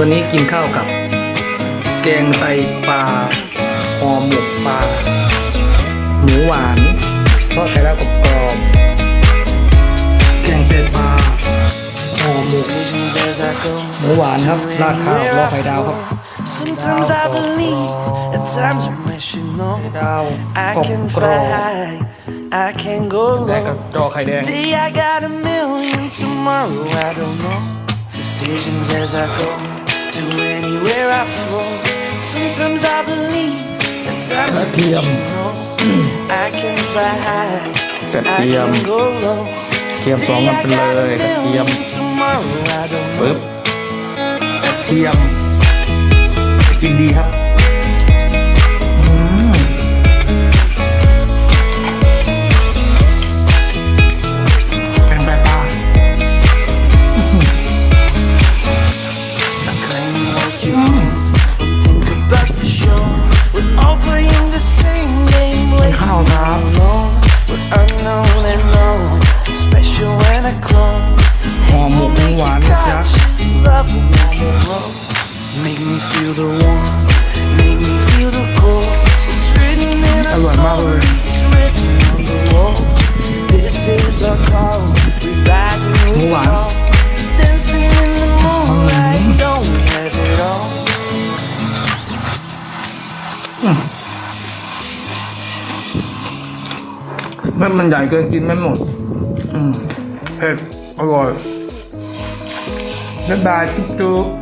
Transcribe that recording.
วันนี้กินข้าวกับแกงไตปลาหอมหมกปลาหมูหวานทอดไข่ดากรอบกรอบแกงไตปลาหอมหมกหมูหวานครับราดข้าวทอดไข่ดาวครับไข่ดาวกรอบกแล้วก็จอไข่แดง to anywhere I fall. Sometimes I believe, and times I wish you know I can fly high, I can go low. เทียมสองมันไปเลยกระเทียมปึ๊บกระเทียมกินดีครับ All playing the same game like How not alone, but unknown and known Special when I clone Hate will make catch, love will make grow Make me feel the warmth เม่มันใหญ่เกินกินไม่หมด อืมเผ็ดอร่อยบ๊ายบายจุ๊บ